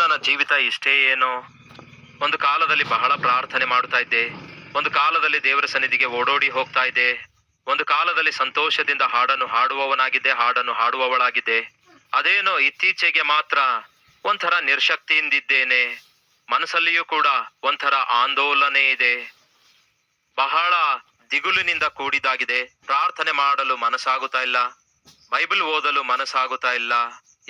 ನನ್ನ ಜೀವಿತ ಇಷ್ಟೇ ಏನೋ? ಒಂದು ಕಾಲದಲ್ಲಿ ಬಹಳ ಪ್ರಾರ್ಥನೆ ಮಾಡುತ್ತಾ ಇದ್ದೆ. ಒಂದು ಕಾಲದಲ್ಲಿ ದೇವರ ಸನ್ನಿಧಿಗೆ ಓಡೋಡಿ ಹೋಗ್ತಾ ಇದ್ದೆ. ಒಂದು ಕಾಲದಲ್ಲಿ ಸಂತೋಷದಿಂದ ಹಾಡನ್ನು ಹಾಡುವವನಾಗಿದ್ದೆ, ಹಾಡನ್ನು ಹಾಡುವವಳಾಗಿದ್ದೆ. ಅದೇನೋ ಇತ್ತೀಚೆಗೆ ಮಾತ್ರ ಒಂಥರ ನಿರ್ಶಕ್ತಿಯಿಂದಿದ್ದೇನೆ. ಮನಸ್ಸಲ್ಲಿಯೂ ಕೂಡ ಒಂಥರ ಆಂದೋಲನೆ ಇದೆ. ಬಹಳ ದಿಗುಲಿನಿಂದ ಕೂಡಿದಾಗಿದೆ ಪ್ರಾರ್ಥನೆ ಮಾಡಲು ಮನಸ್ಸಾಗುತ್ತಾ ಇಲ್ಲ. ಬೈಬಲ್ ಓದಲು ಮನಸ್ಸಾಗುತ್ತಾ ಇಲ್ಲ.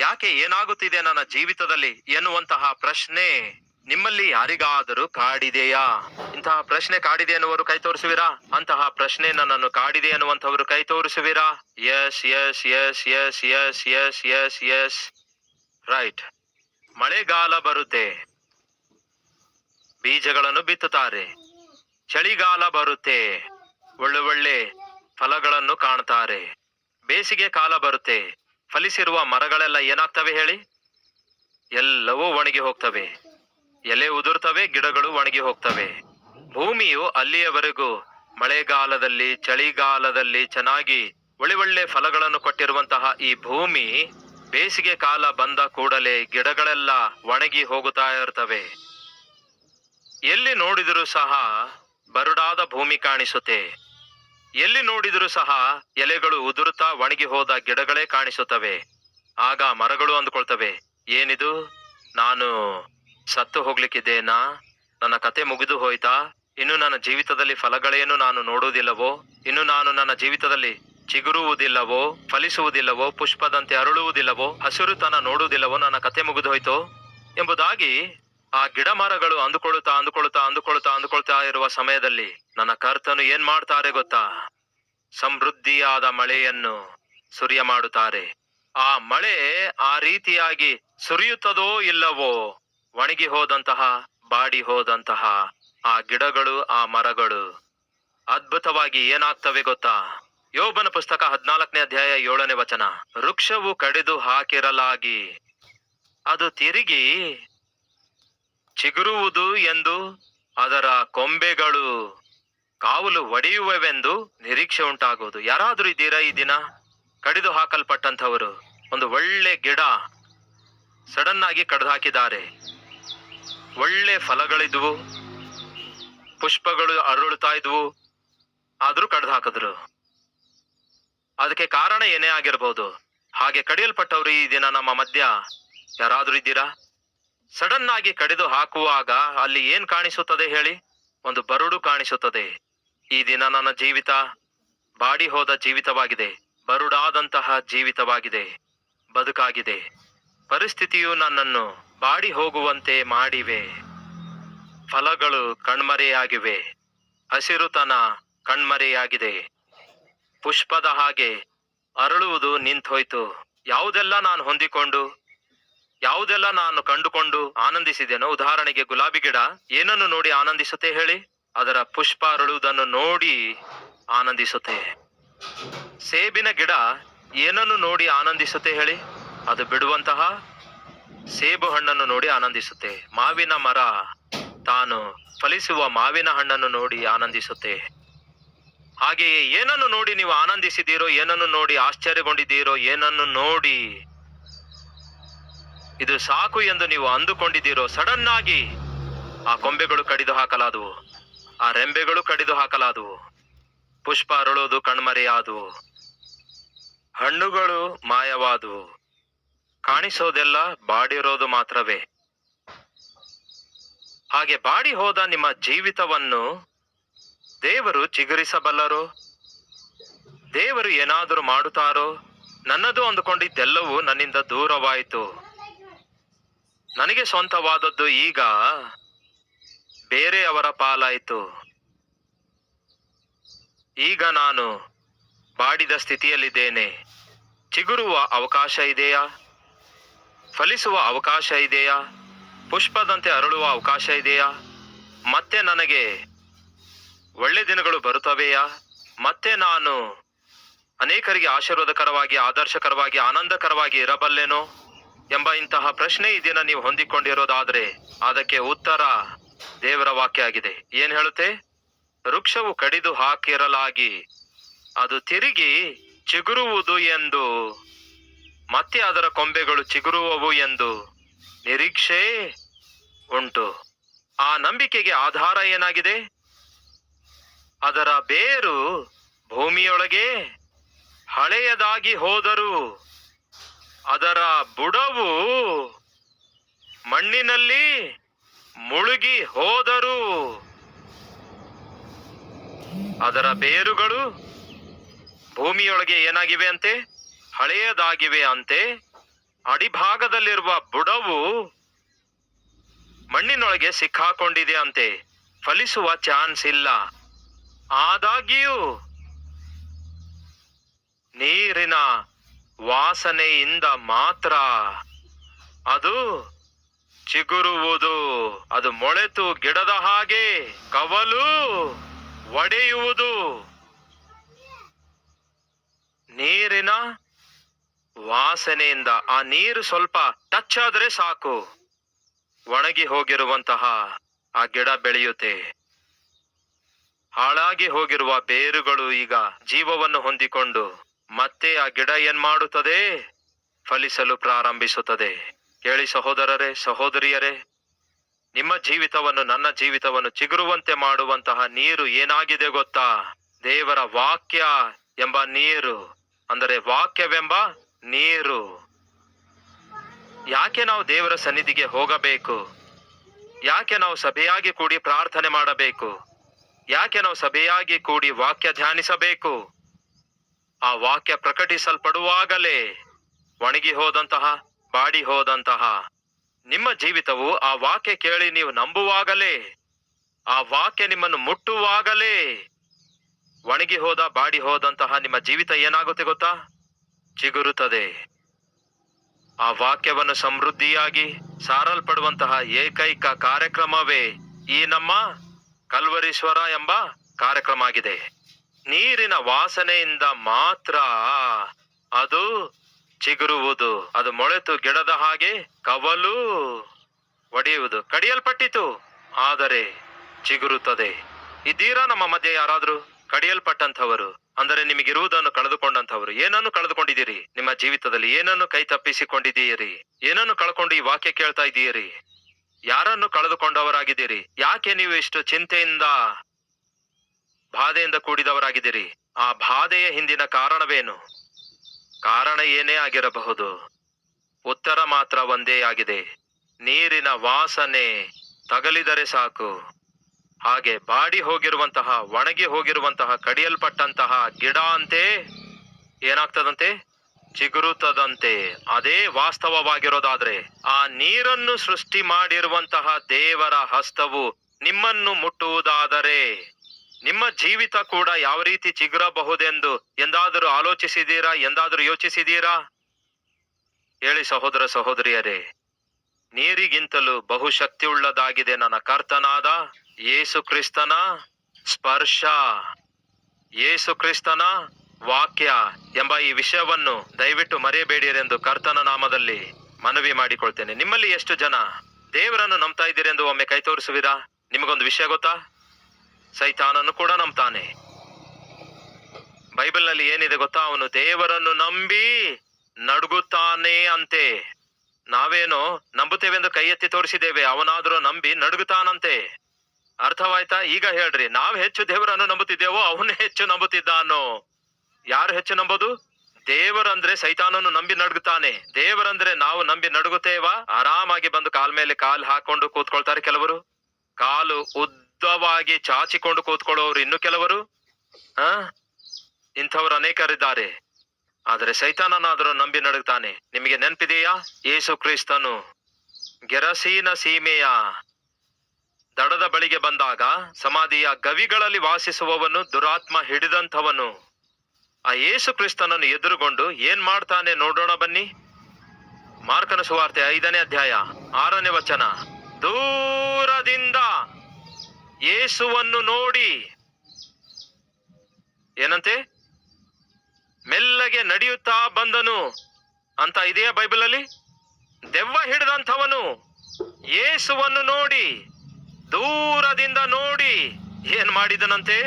ಯಾಕೆ ಏನಾಗುತ್ತಿದೆ ನನ್ನ ಜೀವಿತದಲ್ಲಿ ಎನ್ನುವಂತಹ ಪ್ರಶ್ನೆ ನಿಮ್ಮಲ್ಲಿ ಯಾರಿಗಾದರೂ ಕಾಡಿದೆಯಾ? ಇಂತಹ ಪ್ರಶ್ನೆ ಕಾಡಿದೆ ಎನ್ನುವರು ಕೈ ತೋರಿಸುವಿರಾ? ಅಂತಹ ಪ್ರಶ್ನೆ ನನ್ನನ್ನು ಕಾಡಿದೆ ಅನ್ನುವಂಥವರು ಕೈ ತೋರಿಸುವಿರಾ? Yes yes yes yes yes yes yes yes right ಮಳೆಗಾಲ ಬರುತ್ತೆ. ಬೀಜಗಳನ್ನು ಬಿತ್ತುತ್ತಾರೆ. ಚಳಿಗಾಲ ಬರುತ್ತೆ. ಒಳ್ಳೆ ಒಳ್ಳೆ ಫಲಗಳನ್ನು ಕಾಣ್ತಾರೆ. ಬೇಸಿಗೆ ಕಾಲ ಬರುತ್ತೆ. ಫಲಿಸಿರುವ ಮರಗಳೆಲ್ಲ ಏನಾಗ್ತವೆ ಹೇಳಿ? ಎಲ್ಲವೂ ಒಣಗಿ ಹೋಗ್ತವೆ. ಎಲೆ ಉದುರ್ತವೆ, ಗಿಡಗಳು ಒಣಗಿ ಹೋಗ್ತವೆ. ಭೂಮಿಯು ಅಲ್ಲಿಯವರೆಗೂ ಮಳೆಗಾಲದಲ್ಲಿ, ಚಳಿಗಾಲದಲ್ಲಿ ಚೆನ್ನಾಗಿ ಒಳ್ಳೆ ಒಳ್ಳೆ ಫಲಗಳನ್ನು ಕೊಟ್ಟಿರುವಂತಹ ಈ ಭೂಮಿ ಬೇಸಿಗೆ ಕಾಲ ಬಂದ ಕೂಡಲೇ ಗಿಡಗಳೆಲ್ಲ ಒಣಗಿ ಹೋಗುತ್ತಾ ಇರ್ತವೆ. ಎಲ್ಲಿ ನೋಡಿದರೂ ಸಹ ಬರುಡಾದ ಭೂಮಿ ಕಾಣಿಸುತ್ತೆ. ಎಲ್ಲಿ ನೋಡಿದರೂ ಸಹ ಎಲೆಗಳು ಉದುರುತ್ತಾ ಒಣಗಿ ಹೋದ ಗಿಡಗಳೇ ಕಾಣಿಸುತ್ತವೆ. ಆಗ ಮರಗಳು ಅಂದುಕೊಳ್ತವೆ. ಏನಿದು? ನಾನು ಸತ್ತು ಹೋಗ್ಲಿಕ್ಕಿದ್ದೇನಾ? ನನ್ನ ಕತೆ ಮುಗಿದು ಹೋಯ್ತಾ? ಇನ್ನು ನನ್ನ ಜೀವಿತದಲ್ಲಿ ಫಲಗಳೇನು ನಾನು ನೋಡುವುದಿಲ್ಲವೋ? ಇನ್ನು ನಾನು ನನ್ನ ಜೀವಿತದಲ್ಲಿ ಚಿಗುರುವುದಿಲ್ಲವೋ? ಫಲಿಸುವುದಿಲ್ಲವೋ? ಪುಷ್ಪದಂತೆ ಅರಳುವುದಿಲ್ಲವೋ? ಹಸಿರುತನ ನೋಡುವುದಿಲ್ಲವೋ? ನನ್ನ ಕತೆ ಮುಗಿದು ಹೋಯ್ತೋ. ಎಂಬುದಾಗಿ ಆ ಗಿಡ ಮರಗಳು ಅಂದುಕೊಳ್ಳುತ್ತಾ ಅಂದುಕೊಳ್ಳುತ್ತಾ ಅಂದುಕೊಳ್ಳುತ್ತಾ, ಅಂದುಕೊಳ್ತಾ ಇರುವ ಸಮಯದಲ್ಲಿ ನನ್ನ ಕರ್ತನು ಏನ್ ಮಾಡ್ತಾರೆ ಗೊತ್ತಾ? ಸಮೃದ್ಧಿಯಾದ ಮಳೆಯನ್ನು ಸುರಿಯ ಮಾಡುತ್ತಾರೆ. ಆ ಮಳೆ ಆ ರೀತಿಯಾಗಿ ಸುರಿಯುತ್ತದೋ ಇಲ್ಲವೋ, ಒಣಗಿ ಹೋದಂತಹ, ಬಾಡಿ ಹೋದಂತಹ ಆ ಗಿಡಗಳು, ಆ ಮರಗಳು ಅದ್ಭುತವಾಗಿ ಏನಾಗ್ತವೆ ಗೊತ್ತಾ? ಯೋಬನ ಪುಸ್ತಕ ಹದಿನಾಲ್ಕನೇ ಅಧ್ಯಾಯ ಏಳನೇ ವಚನ. ವೃಕ್ಷವು ಕಡಿದು ಹಾಕಿರಲಾಗಿ, ಅದು ತಿರುಗಿ ಚಿಗುರುವುದು ಎಂದು ಅದರ ಕೊಂಬೆಗಳು ಕಾವಲು ಒಡೆಯುವವೆಂದು ನಿರೀಕ್ಷೆ ಉಂಟಾಗುವುದು. ಯಾರಾದ್ರೂ ಇದ್ದೀರಾ ಈ ದಿನ? ಕಡಿದು ಹಾಕಲ್ಪಟ್ಟಂಥವರು. ಒಂದು ಒಳ್ಳೆ ಗಿಡ ಸಡನ್ ಆಗಿ ಕಡ್ದು ಹಾಕಿದ್ದಾರೆ ಒಳ್ಳೆ ಫಲಗಳಿದ್ವು. ಪುಷ್ಪಗಳು ಅರಳುತ್ತಾ ಇದ್ವು. ಆದ್ರೂ ಕಡ್ದು ಹಾಕಿದ್ರು ಅದಕ್ಕೆ ಕಾರಣ ಏನೇ ಆಗಿರ್ಬೋದು. ಹಾಗೆ ಕಡಿಯಲ್ಪಟ್ಟವರು ಈ ದಿನ ನಮ್ಮ ಮಧ್ಯ. ಯಾರಾದ್ರೂ ಇದ್ದೀರಾ? ಸಡನ್ ಆಗಿ ಕಡಿದು ಹಾಕುವಾಗ ಅಲ್ಲಿ ಏನ್ ಕಾಣಿಸುತ್ತದೆ ಹೇಳಿ? ಒಂದು ಬರುಡು ಕಾಣಿಸುತ್ತದೆ. ಈ ದಿನ ನನ್ನ ಜೀವಿತ ಬಾಡಿ ಹೋದ ಜೀವಿತವಾಗಿದೆ. ಬರುಡಾದಂತಹ ಜೀವಿತವಾಗಿದೆ. ಬದುಕಾಗಿದೆ. ಪರಿಸ್ಥಿತಿಯು ನನ್ನನ್ನು ಬಾಡಿ ಹೋಗುವಂತೆ ಮಾಡಿವೆ. ಫಲಗಳು ಕಣ್ಮರೆಯಾಗಿವೆ. ಹಸಿರುತನ ಕಣ್ಮರೆಯಾಗಿದೆ. ಪುಷ್ಪದ ಹಾಗೆ ಅರಳುವುದು ನಿಂತೋಯ್ತು. ಯಾವುದೆಲ್ಲ ನಾನು ಹೊಂದಿಕೊಂಡು, ಯಾವುದೆಲ್ಲ ನಾನು ಕಂಡುಕೊಂಡು ಆನಂದಿಸಿದೆನೋ ಉದಾಹರಣೆಗೆ ಗುಲಾಬಿ ಗಿಡ, ಏನನ್ನು ನೋಡಿ ಆನಂದಿಸುತ್ತೆ ಹೇಳಿ? ಅದರ ಪುಷ್ಪ ಅರಳುವುದನ್ನು ನೋಡಿ ಆನಂದಿಸುತ್ತೆ. ಸೇಬಿನ ಗಿಡ ಏನನ್ನು ನೋಡಿ ಆನಂದಿಸುತ್ತೆ ಹೇಳಿ? ಅದು ಬಿಡುವಂತಹ ಸೇಬು ಹಣ್ಣನ್ನು ನೋಡಿ ಆನಂದಿಸುತ್ತೆ. ಮಾವಿನ ಮರ ತಾನು ಫಲಿಸುವ ಮಾವಿನ ಹಣ್ಣನ್ನು ನೋಡಿ ಆನಂದಿಸುತ್ತೆ. ಹಾಗೆಯೇ ಏನನ್ನು ನೋಡಿ ನೀವು ಆನಂದಿಸಿದ್ದೀರೋ, ಏನನ್ನು ನೋಡಿ ಆಶ್ಚರ್ಯಗೊಂಡಿದ್ದೀರೋ, ಏನನ್ನು ನೋಡಿ ಇದು ಸಾಕು ಎಂದು ನೀವು ಅಂದುಕೊಂಡಿದ್ದೀರೋ ಸಡನ್ ಆಗಿ ಆ ಕೊಂಬೆಗಳು ಕಡಿದು ಹಾಕಲಾದವು. ಆ ರೆಂಬೆಗಳು ಕಡಿದು ಹಾಕಲಾದವು. ಪುಷ್ಪ ಅರಳೋದು ಕಣ್ಮರೆಯಾದವು. ಹಣ್ಣುಗಳು ಮಾಯವಾದವು. ಕಾಣಿಸೋದೆಲ್ಲ ಬಾಡಿರೋದು ಮಾತ್ರವೇ. ಹಾಗೆ ಬಾಡಿ ಹೋದ ನಿಮ್ಮ ಜೀವಿತವನ್ನು ದೇವರು ಚಿಗುರಿಸಬಲ್ಲರು? ದೇವರು ಏನಾದರೂ ಮಾಡುತ್ತಾರೋ? ನನ್ನದು ಅಂದುಕೊಂಡಿದ್ದೆಲ್ಲವೂ ನನ್ನಿಂದ ದೂರವಾಯಿತು. ನನಗೆ ಸ್ವಂತವಾದದ್ದು ಈಗ ಬೇರೆಯವರ ಪಾಲಾಯಿತು. ಈಗ ನಾನು ಬಾಡಿದ ಸ್ಥಿತಿಯಲ್ಲಿದ್ದೇನೆ. ಚಿಗುರುವ ಅವಕಾಶ ಇದೆಯಾ? ಫಲಿಸುವ ಅವಕಾಶ ಇದೆಯಾ? ಪುಷ್ಪದಂತೆ ಅರಳುವ ಅವಕಾಶ ಇದೆಯಾ? ಮತ್ತೆ ನನಗೆ ಒಳ್ಳೆ ದಿನಗಳು ಬರುತ್ತವೆಯಾ? ಮತ್ತೆ ನಾನು ಅನೇಕರಿಗೆ ಆಶೀರ್ವಾದಕರವಾಗಿ, ಆದರ್ಶಕರವಾಗಿ, ಆನಂದಕರವಾಗಿ ಇರಬಲ್ಲೆನೋ? ಎಂಬ ಇಂತಹ ಪ್ರಶ್ನೆ ಈ ದಿನ ನೀವು ಹೊಂದಿಕೊಂಡಿರೋದಾದರೆ ಅದಕ್ಕೆ ಉತ್ತರ ದೇವರ ವಾಕ್ಯ ಆಗಿದೆ. ಏನ್ ಹೇಳುತ್ತೆ? ವೃಕ್ಷವು ಕಡಿದು ಹಾಕಿರಲಾಗಿ, ಅದು ತಿರುಗಿ ಚಿಗುರುವುದು ಎಂದು, ಮತ್ತೆ ಅದರ ಕೊಂಬೆಗಳು ಚಿಗುರುವವು ಎಂದು ನಿರೀಕ್ಷೆ ಉಂಟು. ಆ ನಂಬಿಕೆಗೆ ಆಧಾರ ಏನಾಗಿದೆ? ಅದರ ಬೇರು ಭೂಮಿಯೊಳಗೆ ಹಳೆಯದಾಗಿ ಹೋದರೂ, ಅದರ ಬುಡವು ಮಣ್ಣಿನಲ್ಲಿ ಮುಳುಗಿ ಹೋದರು. ಅದರ ಬೇರುಗಳು ಭೂಮಿಯೊಳಗೆ ಏನಾಗಿವೆ ಅಂತೆ? ಹಳೆಯದಾಗಿವೆ ಅಂತೆ. ಅಡಿಭಾಗದಲ್ಲಿರುವ ಬುಡವು ಮಣ್ಣಿನೊಳಗೆ ಸಿಕ್ಕಾಕೊಂಡಿದೆ ಅಂತೆ. ಫಲಿಸುವ ಚಾನ್ಸ್ ಇಲ್ಲ. ಆದಾಗ್ಯೂ, ನೀರಿನ ವಾಸನೆಯಿಂದ ಮಾತ್ರ ಅದು ಚಿಗುರುವುದು. ಅದು ಮೊಳೆತು ಗಿಡದ ಹಾಗೆ ಕವಲು ಒಡೆಯುವುದು. ನೀರಿನ ವಾಸನೆಯಿಂದ ಆ ನೀರು ಸ್ವಲ್ಪ ಟಚ್ ಆದ್ರೆ ಸಾಕು. ಒಣಗಿ ಹೋಗಿರುವಂತಹ ಆ ಗಿಡ ಬೆಳೆಯುತ್ತೆ. ಹಾಳಾಗಿ ಹೋಗಿರುವ ಬೇರುಗಳು ಈಗ ಜೀವವನ್ನು ಹೊಂದಿಕೊಂಡು ಮತ್ತೆ ಆ ಗಿಡ ಏನ್ ಮಾಡುತ್ತದೆ ಫಲಿಸಲು ಪ್ರಾರಂಭಿಸುತ್ತದೆ. ಕೇಳಿ ಸಹೋದರರೇ, ಸಹೋದರಿಯರೇ, ನಿಮ್ಮ ಜೀವಿತವನ್ನು, ನನ್ನ ಜೀವಿತವನ್ನು ಚಿಗುರುವಂತೆ ಮಾಡುವಂತಹ ನೀರು ಏನಾಗಿದೆ ಗೊತ್ತಾ? ದೇವರ ವಾಕ್ಯ ಎಂಬ ನೀರು. ಅಂದರೆ ವಾಕ್ಯವೆಂಬ ನೀರು. ಯಾಕೆ ನಾವು ದೇವರ ಸನ್ನಿಧಿಗೆ ಹೋಗಬೇಕು? ಯಾಕೆ ನಾವು ಸಭೆಯಾಗಿ ಕೂಡಿ ಪ್ರಾರ್ಥನೆ ಮಾಡಬೇಕು? ಯಾಕೆ ನಾವು ಸಭೆಯಾಗಿ ಕೂಡಿ ವಾಕ್ಯ ಧ್ಯಾನಿಸಬೇಕು? ಆ ವಾಕ್ಯ ಪ್ರಕಟಿಸಲ್ಪಡುವಾಗಲೇ ಒಣಗಿ ಹೋದಂತಹ ಬಾಡಿ ಹೋದಂತಹ ನಿಮ್ಮ ಜೀವಿತವು ಆ ವಾಕ್ಯ ಕೇಳಿ ನೀವು ನಂಬುವಾಗಲೇ, ಆ ವಾಕ್ಯ ನಿಮ್ಮನ್ನು ಮುಟ್ಟುವಾಗಲೇ ಒಣಗಿ ಹೋದ, ಬಾಡಿ ಹೋದಂತಹ ನಿಮ್ಮ ಜೀವಿತ ಏನಾಗುತ್ತೆ ಗೊತ್ತಾ? ಚಿಗುರುತ್ತದೆ. ಆ ವಾಕ್ಯವನ್ನು ಸಮೃದ್ಧಿಯಾಗಿ ಸಾರಲ್ಪಡುವಂತಹ ಏಕೈಕ ಕಾರ್ಯಕ್ರಮವೇ ಈ ನಮ್ಮ ಕಲ್ವರೀಶ್ವರ ಎಂಬ ಕಾರ್ಯಕ್ರಮ ಆಗಿದೆ. ನೀರಿನ ವಾಸನೆಯಿಂದ ಮಾತ್ರ ಅದು ಚಿಗುರುವುದು. ಅದು ಮೊಳೆತು ಗಿಡದ ಹಾಗೆ ಕವಲು ಒಡೆಯುವುದು. ಕಡಿಯಲ್ಪಟ್ಟಿತು, ಆದರೆ ಚಿಗುರುತ್ತದೆ. ಇದ್ದೀರಾ ನಮ್ಮ ಮಧ್ಯೆ ಯಾರಾದ್ರೂ ಕಡಿಯಲ್ಪಟ್ಟಂಥವರು, ಅಂದರೆ ನಿಮಗಿರುವುದನ್ನು ಕಳೆದುಕೊಂಡಂಥವರು, ಏನನ್ನು ಕಳೆದುಕೊಂಡಿದ್ದೀರಿ? ನಿಮ್ಮ ಜೀವಿತದಲ್ಲಿ ಏನನ್ನು ಕೈ ತಪ್ಪಿಸಿಕೊಂಡಿದ್ದೀರಿ? ಏನನ್ನು ಕಳ್ಕೊಂಡು ಈ ವಾಕ್ಯ ಕೇಳ್ತಾ ಇದ್ದೀರಿ? ಯಾರನ್ನು ಕಳೆದುಕೊಂಡವರಾಗಿದ್ದೀರಿ? ಯಾಕೆ ನೀವು ಇಷ್ಟು ಚಿಂತೆಯಿಂದ, ಬಾಧೆಯಿಂದ ಕೂಡಿದವರಾಗಿದ್ದೀರಿ? ಆ ಬಾಧೆಯ ಹಿಂದಿನ ಕಾರಣವೇನು? ಕಾರಣ ಏನೇ ಆಗಿರಬಹುದು, ಉತ್ತರ ಮಾತ್ರ ಒಂದೇ ಆಗಿದೆ. ನೀರಿನ ವಾಸನೆ ತಗಲಿದರೆ ಸಾಕು. ಹಾಗೆ ಬಾಡಿ ಹೋಗಿರುವಂತಹ, ಒಣಗಿ ಹೋಗಿರುವಂತಹ, ಕಡಿಯಲ್ಪಟ್ಟಂತಹ ಗಿಡ ಅಂತೆ ಏನಾಗ್ತದಂತೆ? ಚಿಗುರುತ್ತದಂತೆ. ಅದೇ ವಾಸ್ತವವಾಗಿರೋದಾದ್ರೆ, ಆ ನೀರನ್ನು ಸೃಷ್ಟಿ ಮಾಡಿರುವಂತಹ ದೇವರ ಹಸ್ತವು ನಿಮ್ಮನ್ನು ಮುಟ್ಟುವುದಾದರೆ ನಿಮ್ಮ ಜೀವಿತ ಕೂಡ ಯಾವ ರೀತಿ ಚಿಗುರಬಹುದೆಂದು ಎಂದಾದರೂ ಆಲೋಚಿಸಿದೀರಾ? ಎಂದಾದರೂ ಯೋಚಿಸಿದೀರಾ? ಹೇಳಿ ಸಹೋದರ ಸಹೋದರಿಯರೇ, ನೀರಿಗಿಂತಲೂ ಬಹುಶಕ್ತಿಯುಳ್ಳದಾಗಿದೆ ನನ್ನ ಕರ್ತನಾದ ಯೇಸು ಕ್ರಿಸ್ತನ ಸ್ಪರ್ಶ. ಯೇಸು ಕ್ರಿಸ್ತನ ವಾಕ್ಯ ಎಂಬ ಈ ವಿಷಯವನ್ನು ದಯವಿಟ್ಟು ಮರೆಯಬೇಡಿರೆಂದು ಕರ್ತನ ನಾಮದಲ್ಲಿ ಮನವಿ ಮಾಡಿಕೊಳ್ತೇನೆ. ನಿಮ್ಮಲ್ಲಿ ಎಷ್ಟು ಜನ ದೇವರನ್ನು ನಂಬ್ತಾ ಇದ್ದೀರೆಂದು ಒಮ್ಮೆ ಕೈ ತೋರಿಸುವಿರಾ? ನಿಮಗೊಂದು ವಿಷಯ ಗೊತ್ತಾ? ಸೈತಾನನು ಕೂಡ ನಂಬ್ತಾನೆ. ಬೈಬಲ್ನಲ್ಲಿ ಏನಿದೆ ಗೊತ್ತಾ? ಅವನು ದೇವರನ್ನು ನಂಬಿ ನಡುಗುತ್ತಾನೆ ಅಂತೆ. ನಾವೇನೋ ನಂಬುತ್ತೇವೆಂದು ಕೈ ಎತ್ತಿ ತೋರಿಸಿದ್ದೇವೆ, ಅವನಾದರೂ ನಂಬಿ ನಡುಗುತ್ತಾನಂತೆ. ಅರ್ಥವಾಯ್ತಾ? ಈಗ ಹೇಳ್ರಿ, ನಾವ್ ಹೆಚ್ಚು ದೇವರನ್ನು ನಂಬುತ್ತಿದ್ದೇವೋ ಅವನು ಹೆಚ್ಚು ನಂಬುತ್ತಿದ್ದಾನೋ? ಯಾರು ಹೆಚ್ಚು ನಂಬೋದು? ದೇವರಂದ್ರೆ ಸೈತಾನನ್ನು ನಂಬಿ ನಡುಗುತ್ತಾನೆ. ದೇವರಂದ್ರೆ ನಾವು ನಂಬಿ ನಡುಗುತ್ತೇವಾ? ಆರಾಮಾಗಿ ಬಂದು ಕಾಲ್ ಮೇಲೆ ಕಾಲ್ ಹಾಕೊಂಡು ಕೂತ್ಕೊಳ್ತಾರೆ ಕೆಲವರು. ಕಾಲು ಉದ್ದವಾಗಿ ಚಾಚಿಕೊಂಡು ಕೂತ್ಕೊಳ್ಳೋರು ಇನ್ನು ಕೆಲವರು? ಆ ಇಂಥವ್ರು ಅನೇಕರಿದ್ದಾರೆ. ಆದರೆ ಸೈತಾನನಾದರೂ ನಂಬಿ ನಡುಗ್ತಾನೆ. ನಿಮಗೆ ನೆನಪಿದೆಯಾ? ಯೇಸು ಕ್ರಿಸ್ತನು. ಗೆರಸೀನ ಸೀಮೆಯ ದಡದ ಬಳಿಗೆ ಬಂದಾಗ ಸಮಾಧಿಯ ಗವಿಗಳಲ್ಲಿ ವಾಸಿಸುವವನು, ದುರಾತ್ಮ ಹಿಡಿದಂಥವನು. ಆ ಯೇಸು ಕ್ರಿಸ್ತನನ್ನು ಎದುರುಗೊಂಡು ಏನ್ ಮಾಡ್ತಾನೆ ನೋಡೋಣ ಬನ್ನಿ. ಮಾರ್ಕನ ಸುವಾರ್ತೆ ಐದನೇ ಅಧ್ಯಾಯ, ಆರನೇ ವಚನ. ದೂರದಿಂದ ಯೇಸುವನ್ನು ನೋಡಿ. ಏನಂತೆ? ಮೆಲ್ಲಗೆ ನಡೆಯುತ್ತಾ ಬಂದನು ಅಂತ ಇದೆಯಾ ಬೈಬಲಲ್ಲಿ? ದೆವ್ವ ಹಿಡಿದಂಥವನು ಯೇಸುವನ್ನು ನೋಡಿ, ದೂರದಿಂದ ನೋಡಿ ಏನ್ ಮಾಡಿದನಂತೆ?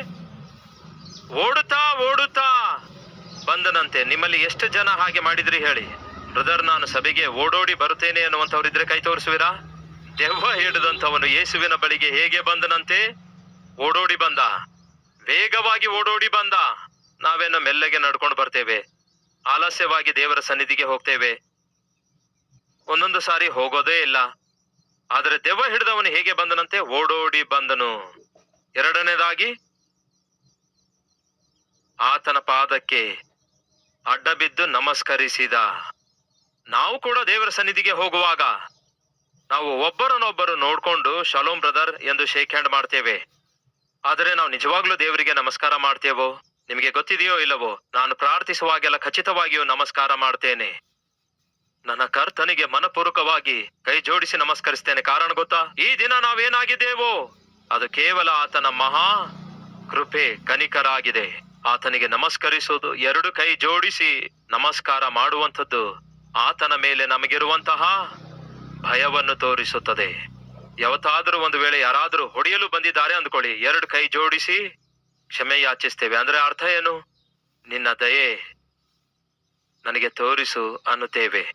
ಓಡುತ್ತಾ ಓಡುತ್ತಾ ಬಂದನಂತೆ. ನಿಮ್ಮಲ್ಲಿ ಎಷ್ಟು ಜನ ಹಾಗೆ ಮಾಡಿದ್ರಿ ಹೇಳಿ. ಬ್ರದರ್, ನಾನು ಸಭೆಗೆ ಓಡೋಡಿ ಬರುತ್ತೇನೆ ಅನ್ನುವಂಥವ್ರಿದ್ರೆ ಕೈ ತೋರಿಸುವಿರಾ? ದೆವ್ವ ಹಿಡಿದಂಥವನು ಯೇಸುವಿನ ಬಳಿಗೆ ಹೇಗೆ ಬಂದನಂತೆ? ಓಡೋಡಿ ಬಂದ. ವೇಗವಾಗಿ ಓಡೋಡಿ ಬಂದ. ನಾವೇನು ಮೆಲ್ಲಗೆ ನಡ್ಕೊಂಡು ಬರ್ತೇವೆ. ಆಲಸ್ಯವಾಗಿ ದೇವರ ಸನ್ನಿಧಿಗೆ ಹೋಗ್ತೇವೆ. ಒಂದೊಂದು ಸಾರಿ ಹೋಗೋದೇ ಇಲ್ಲ. ಆದರೆ ದೆವ್ವ ಹಿಡಿದವನು ಹೇಗೆ ಬಂದನಂತೆ? ಓಡೋಡಿ ಬಂದನು. ಎರಡನೇದಾಗಿ, ಆತನ ಪಾದಕ್ಕೆ ಅಡ್ಡ ಬಿದ್ದು ನಮಸ್ಕರಿಸಿದ. ನಾವು ಕೂಡ ದೇವರ ಸನ್ನಿಧಿಗೆ ಹೋಗುವಾಗ ನಾವು ಒಬ್ಬರನ್ನೊಬ್ಬರು ನೋಡ್ಕೊಂಡು ಶಲೋಮ್ ಬ್ರದರ್ ಎಂದು ಶೇಕ್ ಹ್ಯಾಂಡ್ ಮಾಡ್ತೇವೆ. ಆದರೆ ನಾವು ನಿಜವಾಗ್ಲೂ ದೇವರಿಗೆ ನಮಸ್ಕಾರ ಮಾಡ್ತೇವೋ? ನಿಮಗೆ ಗೊತ್ತಿದೆಯೋ ಇಲ್ಲವೋ? ನಾನು ಪ್ರಾರ್ಥಿಸುವಾಗೆಲ್ಲ ಖಚಿತವಾಗಿಯೂ ನಮಸ್ಕಾರ ಮಾಡ್ತೇನೆ. ನನ್ನ ಕರ್ತನಿಗೆ ಮನಪೂರ್ವಕವಾಗಿ ಕೈ ಜೋಡಿಸಿ ನಮಸ್ಕರಿಸ್ತೇನೆ. ಕಾರಣ ಗೊತ್ತಾ? ಈ ದಿನ ನಾವೇನಾಗಿದ್ದೇವೋ? ಅದು ಕೇವಲ ಆತನ ಮಹಾ ಕೃಪೆ, ಕನಿಕರಾಗಿದೆ. ಆತನಿಗೆ ನಮಸ್ಕರಿಸುವುದು ಎರಡು ಕೈ ಜೋಡಿಸಿ ನಮಸ್ಕಾರ ಮಾಡುವಂಥದ್ದು. ಆತನ ಮೇಲೆ ನಮಗಿರುವಂತಹ ಭಯವನ್ನು ತೋರಿಸುತ್ತದೆ. ಯಾವತ್ತಾದ್ರೂ ಒಂದು ವೇಳೆ ಯಾರಾದ್ರೂ ಹೊಡೆಯಲು ಬಂದಿದ್ದಾರೆ ಅಂದ್ಕೊಳ್ಳಿ. ಎರಡು ಕೈ ಜೋಡಿಸಿ ಕ್ಷಮೆ ಯಾಚಿಸ್ತೇವೆ ಅಂದ್ರೆ ಅರ್ಥ ಏನು? ನಿನ್ನ ದಯೆ ನನಗೆ ತೋರಿಸು ಅನ್ನುತ್ತೇವೆ.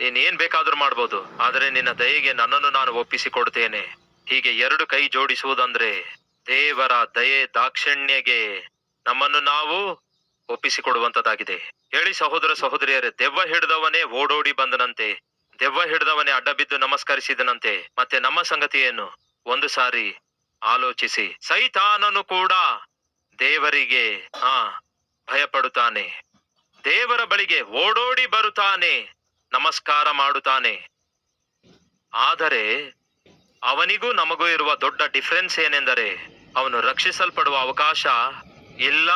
ನೀನ್ ಏನ್ ಬೇಕಾದ್ರೂ ಮಾಡ್ಬೋದು. ಆದರೆ ನಿನ್ನ ದಯೆಗೆ ನನ್ನನ್ನು ನಾನು ಒಪ್ಪಿಸಿಕೊಡ್ತೇನೆ. ಹೀಗೆ ಎರಡು ಕೈ ಜೋಡಿಸುವುದಂದ್ರೆ ದೇವರ ದಯೆ ದಾಕ್ಷಿಣ್ಯಗೆ ನಮ್ಮನ್ನು ನಾವು ಒಪ್ಪಿಸಿಕೊಡುವಂತದ್ದಾಗಿದೆ ಹೇಳಿ ಸಹೋದರ ಸಹೋದರಿಯರೇ, ದೆವ್ವ ಹಿಡಿದವನೇ ಓಡೋಡಿ ಬಂದನಂತೆ. ದೆವ್ವ ಹಿಡಿದವನೇ ಅಡ್ಡ ಬಿದ್ದು ನಮಸ್ಕರಿಸಿದನಂತೆ. ಮತ್ತೆ ನಮ್ಮ ಸಂಗತಿ ಏನು? ಒಂದು ಸಾರಿ ಆಲೋಚಿಸಿ. ಸೈತಾನನು ಕೂಡ ದೇವರಿಗೆ, ಹಾ, ಭಯಪಡುತ್ತಾನೆ. ದೇವರ ಬಳಿಗೆ ಓಡೋಡಿ ಬರುತ್ತಾನೆ, ನಮಸ್ಕಾರ ಮಾಡುತ್ತಾನೆ. ಆದರೆ ಅವನಿಗೂ ನಮಗೂ ಇರುವ ದೊಡ್ಡ ಡಿಫರೆನ್ಸ್ ಏನೆಂದರೆ, ಅವನು ರಕ್ಷಿಸಲ್ಪಡುವ ಅವಕಾಶ ಇಲ್ಲ.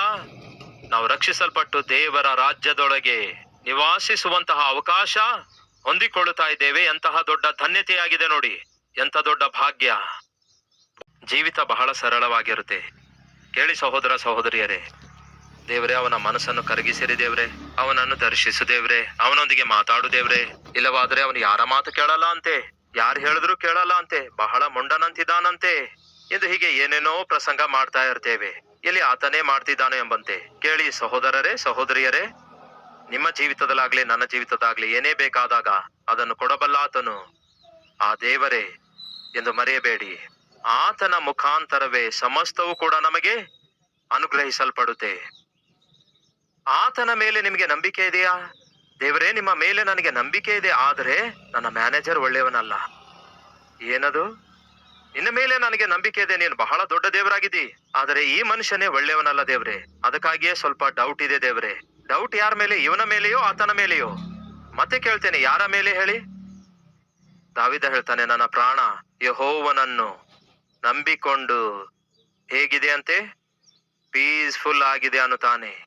ನಾವು ರಕ್ಷಿಸಲ್ಪಟ್ಟು ದೇವರ ರಾಜ್ಯದೊಳಗೆ ನಿವಾಸಿಸುವಂತಹ ಅವಕಾಶ ಹೊಂದಿಕೊಳ್ಳುತ್ತಾ ಇದ್ದೇವೆ. ಎಂತಹ ದೊಡ್ಡ ಧನ್ಯತೆಯಾಗಿದೆ ನೋಡಿ. ಎಂತ ದೊಡ್ಡ ಭಾಗ್ಯ. ಜೀವಿತ ಬಹಳ ಸರಳವಾಗಿರುತ್ತೆ. ಕೇಳಿ ಸಹೋದರ ಸಹೋದರಿಯರೇ, ದೇವ್ರೆ, ಅವನ ಮನಸ್ಸನ್ನು ಕರಗಿಸಿರಿ ದೇವ್ರೆ. ಅವನನ್ನು ದರ್ಶಿಸು ದೇವ್ರೆ. ಅವನೊಂದಿಗೆ ಮಾತಾಡು ದೇವ್ರೆ. ಇಲ್ಲವಾದ್ರೆ ಅವನು ಯಾರ ಮಾತು ಕೇಳಲ್ಲ ಅಂತೆ ಯಾರು ಹೇಳಿದ್ರು ಕೇಳಲ್ಲ ಅಂತೆ ಬಹಳ ಮುಂಡನಂತಿದ್ದಾನಂತೆ. ಎಂದು ಹೀಗೆ ಏನೇನೋ ಪ್ರಸಂಗ ಮಾಡ್ತಾ ಇರ್ತೇವೆ. ಇಲ್ಲಿ ಆತನೇ ಮಾಡ್ತಿದ್ದಾನೆ ಎಂಬಂತೆ. ಕೇಳಿ ಸಹೋದರರೇ, ಸಹೋದರಿಯರೇ. ನಿಮ್ಮ ಜೀವಿತದಲ್ಲಾಗ್ಲಿ, ನನ್ನ ಜೀವಿತದಾಗ್ಲಿ ಏನೇ ಬೇಕಾದಾಗ ಅದನ್ನು ಕೊಡಬಲ್ಲಾತನು. ಆ ದೇವರೇ ಎಂದು ಮರೆಯಬೇಡಿ. ಆತನ ಮುಖಾಂತರವೇ ಸಮಸ್ತವೂ ಕೂಡ ನಮಗೆ ಅನುಗ್ರಹಿಸಲ್ಪಡುತ್ತೆ. ಆತನ ಮೇಲೆ ನಿಮಗೆ ನಂಬಿಕೆ ಇದೆಯಾ? ದೇವರೇ, ನಿಮ್ಮ ಮೇಲೆ ನನಗೆ ನಂಬಿಕೆ ಇದೆ, ಆದರೆ ನನ್ನ ಮ್ಯಾನೇಜರ್ ಒಳ್ಳೆಯವನಲ್ಲ. ಏನದು? ನಿನ್ನ ಮೇಲೆ ನನಗೆ ನಂಬಿಕೆ ಇದೆ, ನೀನು ಬಹಳ ದೊಡ್ಡ ದೇವರಾಗಿದ್ದಿ, ಆದರೆ ಈ ಮನುಷ್ಯನೇ ಒಳ್ಳೆಯವನಲ್ಲ ದೇವ್ರೆ. ಅದಕ್ಕಾಗಿಯೇ ಸ್ವಲ್ಪ ಡೌಟ್ ಇದೆ ದೇವ್ರೆ. ಡೌಟ್ ಯಾರ ಮೇಲೆ, ಇವನ ಮೇಲೆಯೋ, ಆತನ ಮೇಲೆಯೋ? ಮತ್ತೆ ಕೇಳ್ತೇನೆ, ಯಾರ ಮೇಲೆ ಹೇಳಿ? ದಾವಿದ ಹೇಳ್ತಾನೆ, ನನ್ನ ಪ್ರಾಣ ಯಹೋವನನ್ನು ನಂಬಿಕೊಂಡು ಹೇಗಿದೆ ಅಂತೆ? ಪೀಸ್ಫುಲ್ ಆಗಿದೆ ಅನ್ನುತ್ತಾನೆ.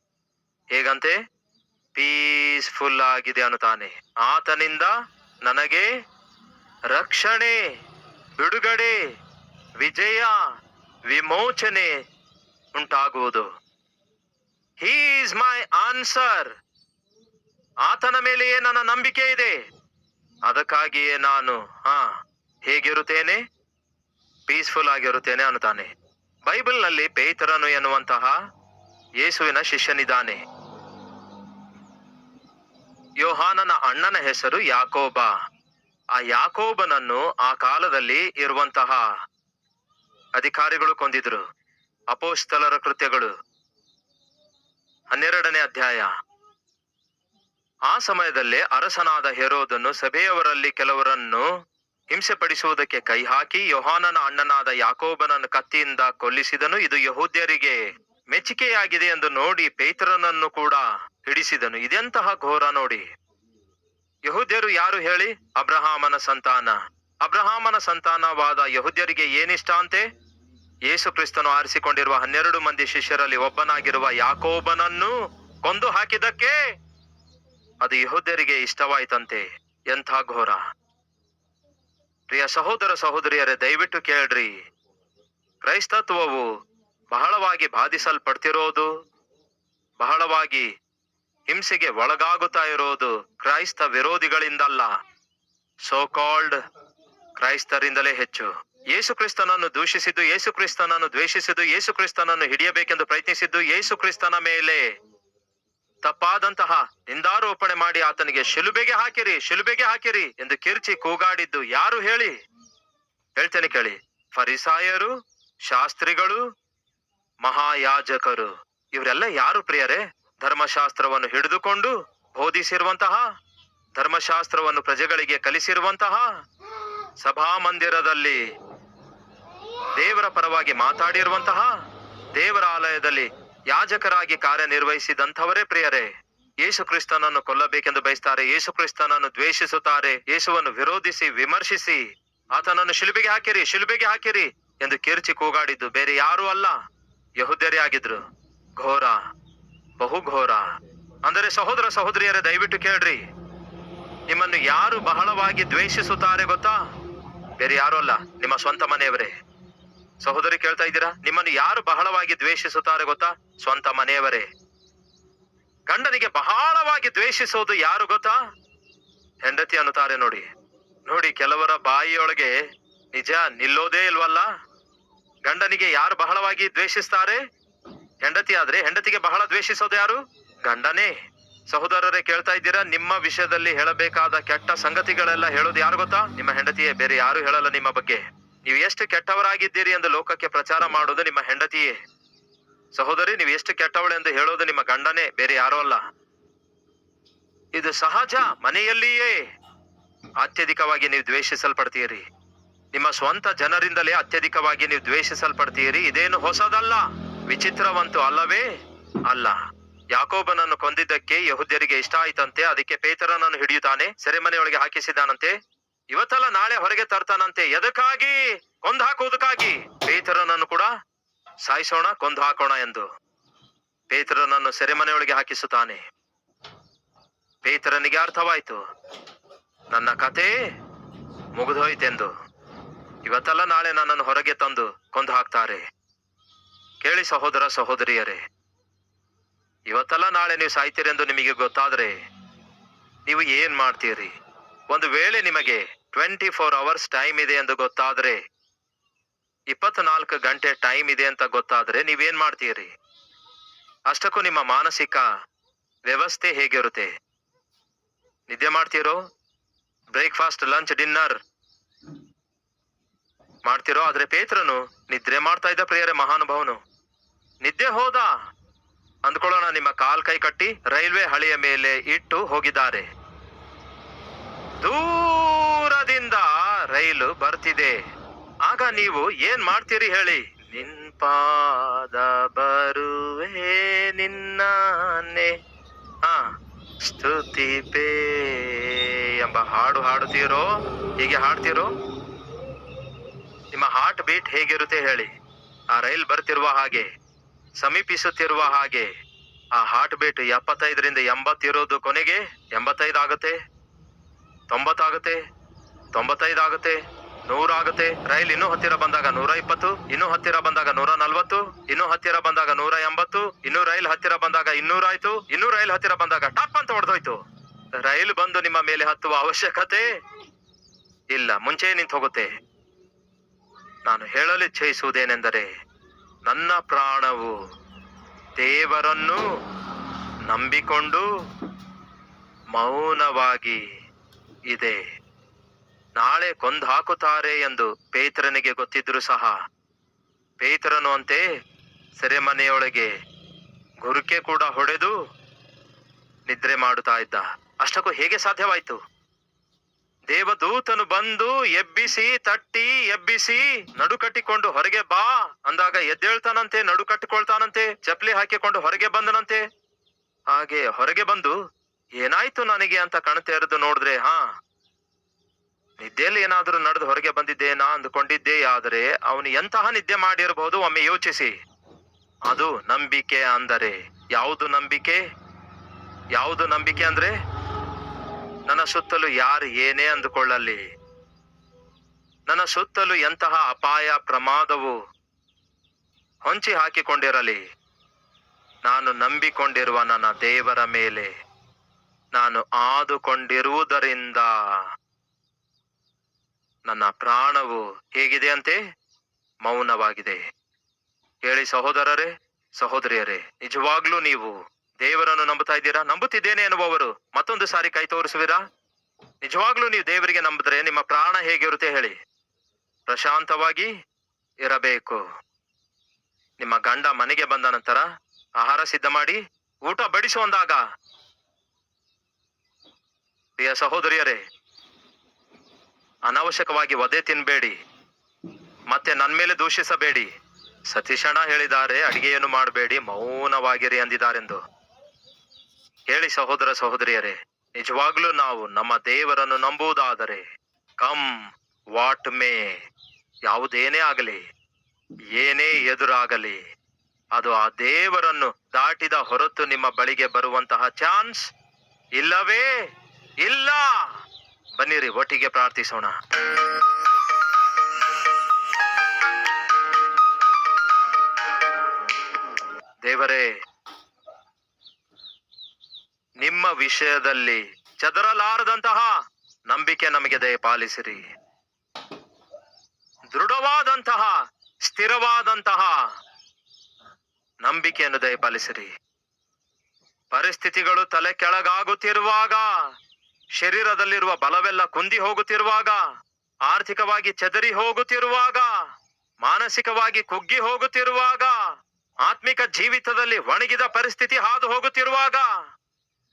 ಹೇಗಂತೆ? ಪೀಸ್ಫುಲ್ ಆಗಿದೆ ಅನ್ನುತ್ತಾನೆ. ಆತನಿಂದ ನನಗೆ ರಕ್ಷಣೆ, ಬಿಡುಗಡೆ, ವಿಜಯ, ವಿಮೋಚನೆ ಉಂಟಾಗುವುದು. ಹೀಸ್ ಮೈ ಆನ್ಸರ್ ಆತನ ಮೇಲೆಯೇ ನನ್ನ ನಂಬಿಕೆ ಇದೆ. ಅದಕ್ಕಾಗಿಯೇ ನಾನು, ಹಾ ಹೇಗಿರುತ್ತೇನೆ ಪೀಸ್ಫುಲ್ ಆಗಿರುತ್ತೇನೆ ಅನ್ನುತ್ತಾನೆ. ಬೈಬಲ್ನಲ್ಲಿ ಪೇತರನು ಎನ್ನುವಂತಹ ಯೇಸುವಿನ ಶಿಷ್ಯನಿದ್ದಾನೆ. ಯೋಹಾನನ ಅಣ್ಣನ ಹೆಸರು ಯಾಕೋಬ. ಆ ಯಾಕೋಬನನ್ನು ಆ ಕಾಲದಲ್ಲಿ ಇರುವಂತಹ ಅಧಿಕಾರಿಗಳು ಕೊಂದಿದ್ರು. ಅಪೋಸ್ತಲರ ಕೃತ್ಯಗಳು. ಹನ್ನೆರಡನೇ ಅಧ್ಯಾಯ. ಆ ಸಮಯದಲ್ಲಿ ಅರಸನಾದ ಹೆರೋದನು ಸಭೆಯವರಲ್ಲಿ ಕೆಲವರನ್ನು ಹಿಂಸೆಪಡಿಸುವುದಕ್ಕೆ ಕೈ ಹಾಕಿ ಯೋಹಾನನ ಅಣ್ಣನಾದ ಯಾಕೋಬನನ್ನು ಕತ್ತಿಯಿಂದ ಕೊಲ್ಲಿಸಿದನು. ಇದು ಯಹೂದ್ಯರಿಗೆ ಮೆಚ್ಚುಗೆಯಾಗಿದೆ ಎಂದು ನೋಡಿ ಪೇತ್ರನನ್ನು ಕೂಡ ಹಿಡಿಸಿದನು. ಇದೆಂತಹ ಘೋರ ನೋಡಿ. ಯಹೂದ್ಯರು ಯಾರು ಹೇಳಿ? ಅಬ್ರಹಾಮನ ಸಂತಾನ. ಅಬ್ರಹಾಮನ ಸಂತಾನವಾದ ಯಹೂದ್ಯರಿಗೆ ಏನಿಷ್ಟ ಅಂತೆ? ಯೇಸು ಕ್ರಿಸ್ತನು ಆರಿಸಿಕೊಂಡಿರುವ ಹನ್ನೆರಡು ಮಂದಿ ಶಿಷ್ಯರಲ್ಲಿ ಒಬ್ಬನಾಗಿರುವ ಯಾಕೋಬನನ್ನು ಕೊಂದು ಹಾಕಿದಕ್ಕೆ ಅದು ಯಹೂದ್ಯರಿಗೆ ಇಷ್ಟವಾಯಿತಂತೆ. ಎಂಥ ಘೋರ. ಪ್ರಿಯ ಸಹೋದರ ಸಹೋದರಿಯರೇ, ದಯವಿಟ್ಟು ಕೇಳ್ರಿ. ಕ್ರೈಸ್ತತ್ವವು ಬಹಳವಾಗಿ ಬಾಧಿಸಲ್ಪಡ್ತಿರೋದು, ಬಹಳವಾಗಿ ಹಿಂಸೆಗೆ ಒಳಗಾಗುತ್ತಾ ಇರೋದು ಕ್ರೈಸ್ತ ವಿರೋಧಿಗಳಿಂದಲ್ಲ. ಸೋ ಕಾಲ್ಡ್ ಕ್ರೈಸ್ತರಿಂದಲೇ ಹೆಚ್ಚು. ಯೇಸು ಕ್ರಿಸ್ತನನ್ನು ದೂಷಿಸಿದ್ದು ಯೇಸುಕ್ರಿಸ್ತನನ್ನು ದ್ವೇಷಿಸಿದ್ದು ಯೇಸುಕ್ರಿಸ್ತನನ್ನು ಹಿಡಿಯಬೇಕೆಂದು ಪ್ರಯತ್ನಿಸಿದ್ದು, ಯೇಸು ಕ್ರಿಸ್ತನ ಮೇಲೆ ತಪ್ಪಾದಂತಹ ನಿಂದಾರೋಪಣೆ ಮಾಡಿ ಆತನಿಗೆ ಶಿಲುಬೆಗೆ ಹಾಕಿರಿ ಶಿಲುಬೆಗೆ ಹಾಕಿರಿ ಎಂದು ಕಿರ್ಚಿ ಕೂಗಾಡಿದ್ದು ಯಾರು ಹೇಳಿ? ಹೇಳ್ತೇನೆ ಕೇಳಿ. ಫರಿಸಾಯರು, ಶಾಸ್ತ್ರಿಗಳು, ಮಹಾಯಾಜಕರು. ಇವರೆಲ್ಲ ಯಾರು ಪ್ರಿಯರೇ? ಧರ್ಮಶಾಸ್ತ್ರವನ್ನು ಹಿಡಿದುಕೊಂಡು ಬೋಧಿಸಿರುವಂತಹ, ಧರ್ಮಶಾಸ್ತ್ರವನ್ನು ಪ್ರಜೆಗಳಿಗೆ ಕಲಿಸಿರುವಂತಹ ಸಭಾಮಂದಿರದಲ್ಲಿ ದೇವರ ಪರವಾಗಿ ಮಾತಾಡಿರುವಂತಹ ದೇವರ ಆಲಯದಲ್ಲಿ ಯಾಜಕರಾಗಿ ಕಾರ್ಯನಿರ್ವಹಿಸಿದಂಥವರೇ ಪ್ರಿಯರೇ ಯೇಸು ಕ್ರಿಸ್ತನನ್ನು ಕೊಲ್ಲಬೇಕೆಂದು ಬಯಸ್ತಾರೆ ಯೇಸು ಕ್ರಿಸ್ತನನ್ನು ದ್ವೇಷಿಸುತ್ತಾರೆ, ಯೇಸುವನ್ನು ವಿರೋಧಿಸಿ, ವಿಮರ್ಶಿಸಿ, ಆತನನ್ನು ಶಿಲುಬೆಗೆ ಹಾಕಿರಿ ಶಿಲುಬೆಗೆ ಹಾಕಿರಿ ಎಂದು ಕಿರ್ಚಿ ಕೂಗಾಡಿದ್ದು ಬೇರೆ ಯಾರೂ ಅಲ್ಲ. ಯಹುದ್ಯರೇ ಆಗಿದ್ರು. ಘೋರ, ಬಹು ಘೋರ. ಅಂದರೆ ಸಹೋದರ ಸಹೋದರಿಯರೇ, ದಯವಿಟ್ಟು ಕೇಳ್ರಿ. ನಿಮ್ಮನ್ನು ಯಾರು ಬಹಳವಾಗಿ ದ್ವೇಷಿಸುತ್ತಾರೆ ಗೊತ್ತಾ? ಬೇರೆ ಯಾರು ಅಲ್ಲ. ನಿಮ್ಮ ಸ್ವಂತ ಮನೆಯವರೇ. ಸಹೋದರಿ ಕೇಳ್ತಾ ಇದ್ದೀರಾ? ನಿಮ್ಮನ್ನು ಯಾರು ಬಹಳವಾಗಿ ದ್ವೇಷಿಸುತ್ತಾರೆ ಗೊತ್ತಾ? ಸ್ವಂತ ಮನೆಯವರೇ. ಗಂಡನಿಗೆ ಬಹಳವಾಗಿ ದ್ವೇಷಿಸೋದು ಯಾರು ಗೊತ್ತಾ? ಹೆಂಡತಿ ಅನ್ನುತ್ತಾರೆ ನೋಡಿ. ನೋಡಿ, ಕೆಲವರ ಬಾಯಿಯೊಳಗೆ ನಿಜ ನಿಲ್ಲೋದೇ ಇಲ್ವಲ್ಲ? ಗಂಡನಿಗೆ ಯಾರು ಬಹಳವಾಗಿ ದ್ವೇಷಿಸ್ತಾರೆ? ಹೆಂಡತಿ ಆದ್ರೆ ಹೆಂಡತಿಗೆ ಬಹಳ ದ್ವೇಷಿಸೋದು ಯಾರು? ಗಂಡನೇ. ಸಹೋದರರೇ ಕೇಳ್ತಾ ಇದ್ದೀರಾ? ನಿಮ್ಮ ವಿಷಯದಲ್ಲಿ ಹೇಳಬೇಕಾದ ಕೆಟ್ಟ ಸಂಗತಿಗಳೆಲ್ಲ ಹೇಳೋದು ಯಾರು ಗೊತ್ತಾ? ನಿಮ್ಮ ಹೆಂಡತಿಯೇ, ಬೇರೆ ಯಾರು ಹೇಳಲ್ಲ ನಿಮ್ಮ ಬಗ್ಗೆ. ನೀವು ಎಷ್ಟು ಕೆಟ್ಟವರಾಗಿದ್ದೀರಿ ಎಂದು ಲೋಕಕ್ಕೆ ಪ್ರಚಾರ ಮಾಡೋದು ನಿಮ್ಮ ಹೆಂಡತಿಯೇ. ಸಹೋದರಿ, ನೀವು ಎಷ್ಟು ಕೆಟ್ಟವಳೆಂದು ಹೇಳೋದು ನಿಮ್ಮ ಗಂಡನೇ, ಬೇರೆ ಯಾರೋ ಅಲ್ಲ. ಇದು ಸಹಜ, ಮನೆಯಲ್ಲಿಯೇ. ಅತ್ಯಧಿಕವಾಗಿ ನೀವು ದ್ವೇಷಿಸಲ್ಪಡ್ತೀರಿ. ನಿಮ್ಮ ಸ್ವಂತ ಜನರಿಂದಲೇ ಅತ್ಯಧಿಕವಾಗಿ ನೀವು ದ್ವೇಷಿಸಲ್ಪಡ್ತೀರಿ. ಇದೇನು ಹೊಸದಲ್ಲ, ವಿಚಿತ್ರವಂತೂ ಅಲ್ಲವೇ? ಅಲ್ಲ. ಯಾಕೋಬನನ್ನು ಕೊಂದಿದ್ದಕ್ಕೆ ಯಹುದ್ಯರಿಗೆ ಇಷ್ಟ ಆಯ್ತಂತೆ, ಅದಕ್ಕೆ ಪೇತರನನ್ನು ಹಿಡಿಯುತ್ತಾನೆ, ಸೆರೆಮನೆಯೊಳಗೆ ಹಾಕಿಸಿದಾನಂತೆ ಇವತ್ತಲ್ಲ ನಾಳೆ ಹೊರಗೆ ತರ್ತಾನಂತೆ. ಎದಕ್ಕಾಗಿ? ಕೊಂದು ಹಾಕುವುದಕ್ಕಾಗಿ. ಪೇತರನನ್ನು ಕೂಡ ಸಾಯಿಸೋಣ, ಕೊಂದು ಹಾಕೋಣ ಎಂದು. ಪೇತರನನ್ನು ಸೆರೆಮನೆಯೊಳಗೆ ಹಾಕಿಸುತ್ತಾನೆ. ಪೇತರನಿಗೆ ಅರ್ಥವಾಯ್ತು. ನನ್ನ ಕತೆ ಮುಗಿದೋಯ್ತೆಂದು. ಇವತ್ತಲ್ಲ ನಾಳೆ ನನ್ನನ್ನು ಹೊರಗೆ ತಂದು ಕೊಂದು ಹಾಕ್ತಾರೆ. ಕೇಳಿ ಸಹೋದರ ಸಹೋದರಿಯರೇ, ಇವತ್ತಲ್ಲ ನಾಳೆ ನೀವು ಸಾಯ್ತೀರೆಂದು ನಿಮಗೆ ಗೊತ್ತಾದ್ರೆ ನೀವು ಏನ್ ಮಾಡ್ತೀರಿ? ಒಂದು ವೇಳೆ ನಿಮಗೆ ಟ್ವೆಂಟಿ ಫೋರ್ ಅವರ್ಸ್ ಟೈಮ್ ಇದೆ ಎಂದು ಗೊತ್ತಾದ್ರೆ, ಇಪ್ಪತ್ನಾಲ್ಕು ಗಂಟೆ ಟೈಮ್ ಇದೆ ಅಂತ ಗೊತ್ತಾದ್ರೆ ನೀವೇನ್ ಮಾಡ್ತೀರಿ? ಅಷ್ಟಕ್ಕೂ ನಿಮ್ಮ ಮಾನಸಿಕ ವ್ಯವಸ್ಥೆ ಹೇಗಿರುತ್ತೆ? ನಿದ್ದೆ ಮಾಡ್ತೀರೋ? ಬ್ರೇಕ್ಫಾಸ್ಟ್ ಲಂಚ್ ಡಿನ್ನರ್ ಮಾಡ್ತಿರೋ? ಆದ್ರೆ ಪೇತ್ರನು ನಿದ್ರೆ ಮಾಡ್ತಾ ಇದ್ದ ಪ್ರಿಯರೇ, ಮಹಾನುಭವನು. ನಿದ್ದೆ ಹೋದ? ಅಂದ್ಕೊಳ್ಳೋಣ, ನಿಮ್ಮ ಕಾಲ್ ಕೈ ಕಟ್ಟಿ ರೈಲ್ವೆ ಹಳಿಯ ಮೇಲೆ ಇಟ್ಟು ಹೋಗಿದ್ದಾರೆ. ದೂರದಿಂದ ರೈಲು ಬರ್ತಿದೆ. ಆಗ ನೀವು ಏನ್ ಮಾಡ್ತೀರಿ ಹೇಳಿ? ನಿನ್ಪಾದ ಬರುವೆ ನಿನ್ನಾನೆ. ಹಾ ಸ್ತುತಿಪೇ ಎಂಬ ಹಾಡು ಹಾಡುತ್ತೀರೋ? ಹೀಗೆ ಹಾಡ್ತೀರೋ? ನಿಮ್ಮ ಹಾರ್ಟ್ ಬೀಟ್ ಹೇಗಿರುತ್ತೆ ಹೇಳಿ? ಆ ರೈಲ್ ಬರ್ತಿರುವ ಹಾಗೆ, ಸಮೀಪಿಸುತ್ತಿರುವ ಹಾಗೆ, ಆ ಹಾರ್ಟ್ ಬೀಟ್ ಎಪ್ಪತ್ತೈದರಿಂದ ಎಂಬತ್ತಿರೋದು ಕೊನೆಗೆ ಎಂಬತ್ತೈದು ಆಗುತ್ತೆ? ತೊಂಬತ್ತಾಗುತ್ತೆ? ತೊಂಬತ್ತೈದು ಆಗುತ್ತೆ ನೂರಾಗುತ್ತೆ ರೈಲ್ ಇನ್ನೂ ಹತ್ತಿರ ಬಂದಾಗ ನೂರ ಇಪ್ಪತ್ತು, ಇನ್ನೂ ಹತ್ತಿರ ಬಂದಾಗ ನೂರ ನಲ್ವತ್ತು, ಇನ್ನೂ ಹತ್ತಿರ ಬಂದಾಗ ನೂರ ಎಂಬತ್ತು, ಇನ್ನೂ ರೈಲ್ ಹತ್ತಿರ ಬಂದಾಗ ಇನ್ನೂರ ಆಯ್ತು, ಇನ್ನೂ ರೈಲ್ ಹತ್ತಿರ ಬಂದಾಗ ಟಪ್ ಅಂತ ಹೊಡೆದೋಯ್ತು. ರೈಲ್ ಬಂದು ನಿಮ್ಮ ಮೇಲೆ ಹತ್ತುವ ಅವಶ್ಯಕತೆ ಇಲ್ಲ, ಮುಂಚೆ ನಿಂತು ಹೋಗುತ್ತೆ. ನಾನು ಹೇಳಲು ಇಚ್ಛಿಸುವುದೇನೆಂದರೆ, ನನ್ನ ಪ್ರಾಣವು ದೇವರನ್ನು ನಂಬಿಕೊಂಡು ಮೌನವಾಗಿ ಇದೆ. ನಾಳೆ ಕೊಂದು ಹಾಕುತ್ತಾರೆ ಎಂದು ಪೇತ್ರನಿಗೆ ಗೊತ್ತಿದ್ರು ಸಹ ಪೇತ್ರನು ಅಂತೆ ಸೆರೆಮನೆಯೊಳಗೆ ಗುರುಕೆ ಕೂಡ ಹೊಡೆದು ನಿದ್ರೆ ಮಾಡುತ್ತಾ ಇದ್ದ. ಅಷ್ಟಕ್ಕೂ ಹೇಗೆ ಸಾಧ್ಯವಾಯ್ತು? ದೇವದೂತನು ಬಂದು ಎಬ್ಬಿಸಿ, ತಟ್ಟಿ, ಎಬ್ಬಿಸಿ, ನಡು ಕಟ್ಟಿಕೊಂಡು ಹೊರಗೆ ಬಾ ಅಂದಾಗ ಎದ್ದೇಳ್ತಾನಂತೆ, ನಡು ಕಟ್ಟಿಕೊಳ್ತಾನಂತೆ ಚಪ್ಲಿ ಹಾಕಿಕೊಂಡು ಹೊರಗೆ ಬಂದನಂತೆ. ಹಾಗೆ ಹೊರಗೆ ಬಂದು ಏನಾಯ್ತು ನನಗೆ ಅಂತ ಕಣ್ತೆರೆದು ನೋಡಿದ್ರೆ, ಹಾ ನಿದ್ದೆಯಲ್ಲಿ ಏನಾದರೂ ನಡೆದು ಹೊರಗೆ ಬಂದಿದ್ದೇನಾ ಅಂದುಕೊಂಡಿದ್ದೇ, ಆದರೆ ಅವನು ಎಂತಹ ನಿದ್ದೆ ಮಾಡಿರಬಹುದು ಒಮ್ಮೆ ಯೋಚಿಸಿ. ಅದು ನಂಬಿಕೆ ಅಂದರೆ. ಯಾವುದು ನಂಬಿಕೆ? ಯಾವುದು ನಂಬಿಕೆ ಅಂದ್ರೆ? ನನ್ನ ಸುತ್ತಲೂ ಯಾರು ಏನೇ ಅಂದುಕೊಳ್ಳಲಿ. ನನ್ನ ಸುತ್ತಲೂ ಎಂತಹ ಅಪಾಯ, ಪ್ರಮಾದವು ಹೊಂಚಿ ಹಾಕಿಕೊಂಡಿರಲಿ. ನಾನು ನಂಬಿಕೊಂಡಿರುವ ನನ್ನ ದೇವರ ಮೇಲೆ ನಾನು ಆದುಕೊಂಡಿರುವುದರಿಂದ ನನ್ನ ಪ್ರಾಣವು ಹೇಗಿದೆ ಅಂತೆ? ಮೌನವಾಗಿದೆ. ಹೇಳಿ ಸಹೋದರರೇ, ಸಹೋದರಿಯರೇ, ನಿಜವಾಗ್ಲೂ ನೀವು ದೇವರನ್ನು ನಂಬುತ್ತಾ ಇದ್ದೀರಾ? ನಂಬುತ್ತಿದ್ದೇನೆ ಎನ್ನುವವರು ಮತ್ತೊಂದು ಸಾರಿ ಕೈ ತೋರಿಸುವಿರಾ? ನಿಜವಾಗ್ಲೂ ನೀವು ದೇವರಿಗೆ ನಂಬಿದ್ರೆ ನಿಮ್ಮ ಪ್ರಾಣ ಹೇಗಿರುತ್ತೆ ಹೇಳಿ. ಪ್ರಶಾಂತವಾಗಿ ಇರಬೇಕು. ನಿಮ್ಮ ಗಂಡ ಮನೆಗೆ ಬಂದ ನಂತರ ಆಹಾರ ಸಿದ್ಧ ಮಾಡಿ ಊಟ ಬಡಿಸುವಂದಾಗ ಪ್ರಿಯ ಸಹೋದರಿಯರೇ ಅನಾವಶ್ಯಕವಾಗಿ ಒದೆ ತಿನ್ಬೇಡಿ, ಮತ್ತೆ ನನ್ನ ಮೇಲೆ ದೂಷಿಸಬೇಡಿ. ಸತೀಶಣ್ಣ ಹೇಳಿದ್ದಾರೆ, ಅಡಿಗೆಯನ್ನು ಮಾಡಬೇಡಿ, ಮೌನವಾಗಿರಿ ಅಂದಿದ್ದಾರೆಂದು. ಹೇಳಿ ಸಹೋದರ ಸಹೋದರಿಯರೇ, ನಿಜವಾಗ್ಲೂ ನಾವು ನಮ್ಮ ದೇವರನ್ನು ನಂಬುವುದಾದರೆ ಕಮ್ ವಾಟ್ ಮೇ, ಯಾವುದೇನೇ ಆಗಲಿ, ಏನೇ ಎದುರಾಗಲಿ, ಅದು ಆ ದೇವರನ್ನು ದಾಟಿದ ಹೊರತು ನಿಮ್ಮ ಬಳಿಗೆ ಬರುವಂತಹ ಚಾನ್ಸ್ ಇಲ್ಲವೇ ಇಲ್ಲ. ಬನ್ನಿರಿ, ಒಟ್ಟಿಗೆ ಪ್ರಾರ್ಥಿಸೋಣ. ದೇವರೇ, ನಿಮ್ಮ ವಿಷಯದಲ್ಲಿ ಚದರಲಾರದಂತಹ ನಂಬಿಕೆ ನಮಗೆ ದಯಪಾಲಿಸಿರಿ. ದೃಢವಾದಂತಹ, ಸ್ಥಿರವಾದಂತಹ ನಂಬಿಕೆಯನ್ನು ದಯಪಾಲಿಸಿರಿ. ಪರಿಸ್ಥಿತಿಗಳು ತಲೆ ಕೆಳಗಾಗುತ್ತಿರುವಾಗ ಶರೀರದಲ್ಲಿರುವ ಬಲವೆಲ್ಲ ಕುಂದಿ ಹೋಗುತ್ತಿರುವಾಗ, ಆರ್ಥಿಕವಾಗಿ ಚದರಿ ಹೋಗುತ್ತಿರುವಾಗ, ಮಾನಸಿಕವಾಗಿ ಕುಗ್ಗಿ ಹೋಗುತ್ತಿರುವಾಗ, ಆತ್ಮಿಕ ಜೀವಿತದಲ್ಲಿ ಒಣಗಿದ ಪರಿಸ್ಥಿತಿ ಹಾದು ಹೋಗುತ್ತಿರುವಾಗ,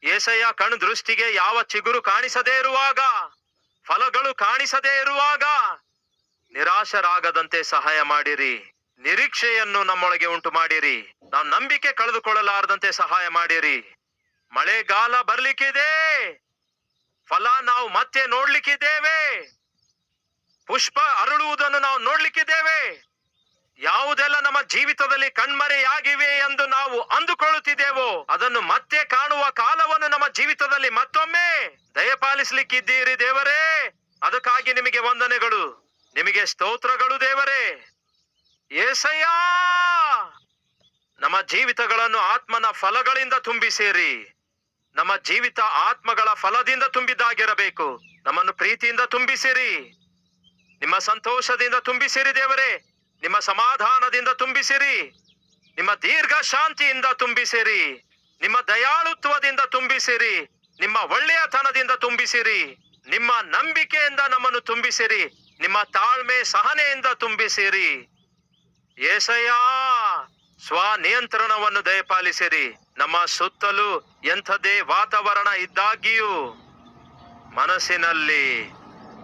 ಏಸಯ್ಯ ಕಣ್ಣು ದೃಷ್ಟಿಗೆ ಯಾವ ಚಿಗುರು ಕಾಣಿಸದೇ ಇರುವಾಗ, ಫಲಗಳು ಕಾಣಿಸದೇ ಇರುವಾಗ, ನಿರಾಶರಾಗದಂತೆ ಸಹಾಯ ಮಾಡಿರಿ. ನಿರೀಕ್ಷೆಯನ್ನು ನಮ್ಮೊಳಗೆ ಉಂಟು ಮಾಡಿರಿ. ನಾವು ನಂಬಿಕೆ ಕಳೆದುಕೊಳ್ಳಲಾರದಂತೆ ಸಹಾಯ ಮಾಡಿರಿ. ಮಳೆಗಾಲ ಬರ್ಲಿಕ್ಕಿದೆ. ಫಲ ನಾವು ಮತ್ತೆ ನೋಡ್ಲಿಕ್ಕಿದ್ದೇವೆ. ಪುಷ್ಪ ಅರಳುವುದನ್ನು ನಾವು ನೋಡ್ಲಿಕ್ಕಿದ್ದೇವೆ. ಯಾವುದೆಲ್ಲ ನಮ್ಮ ಜೀವಿತದಲ್ಲಿ ಕಣ್ಮರೆಯಾಗಿವೆ ಎಂದು ನಾವು ಅಂದುಕೊಳ್ಳುತ್ತಿದ್ದೇವೋ, ಅದನ್ನು ಮತ್ತೆ ಕಾಣುವ ಕಾಲವನ್ನು ನಮ್ಮ ಜೀವಿತದಲ್ಲಿ ಮತ್ತೊಮ್ಮೆ ದಯಪಾಲಿಸ್ಲಿಕ್ಕಿದ್ದೀರಿ ದೇವರೇ. ಅದಕ್ಕಾಗಿ ನಿಮಗೆ ವಂದನೆಗಳು. ನಿಮಗೆ ಸ್ತೋತ್ರಗಳು ದೇವರೇ. ಏಸಯ್ಯ! ನಮ್ಮ ಜೀವಿತಗಳನ್ನು ಆತ್ಮನ ಫಲಗಳಿಂದ ತುಂಬಿಸಿರಿ. ನಮ್ಮ ಜೀವಿತ ಆತ್ಮಗಳ ಫಲದಿಂದ ತುಂಬಿದ್ದಾಗಿರಬೇಕು. ನಮ್ಮನ್ನು ಪ್ರೀತಿಯಿಂದ ತುಂಬಿಸಿರಿ. ನಿಮ್ಮ ಸಂತೋಷದಿಂದ ತುಂಬಿಸಿರಿ ದೇವರೇ. ನಿಮ್ಮ ಸಮಾಧಾನದಿಂದ ತುಂಬಿಸಿರಿ. ನಿಮ್ಮ ದೀರ್ಘ ಶಾಂತಿಯಿಂದ ತುಂಬಿಸಿರಿ. ನಿಮ್ಮ ದಯಾಳುತ್ವದಿಂದ ತುಂಬಿಸಿರಿ. ನಿಮ್ಮ ಒಳ್ಳೆಯತನದಿಂದ ತುಂಬಿಸಿರಿ. ನಿಮ್ಮ ನಂಬಿಕೆಯಿಂದ ನಮ್ಮನ್ನು ತುಂಬಿಸಿರಿ. ನಿಮ್ಮ ತಾಳ್ಮೆ ಸಹನೆಯಿಂದ ತುಂಬಿಸಿರಿ. ಏಸಯ್ಯ ಸ್ವ ನಿಯಂತ್ರಣವನ್ನು ದಯಪಾಲಿಸಿರಿ. ನಮ್ಮ ಸುತ್ತಲೂ ಎಂಥದೇ ವಾತಾವರಣ ಇದ್ದಾಗಿಯೂ ಮನಸ್ಸಿನಲ್ಲಿ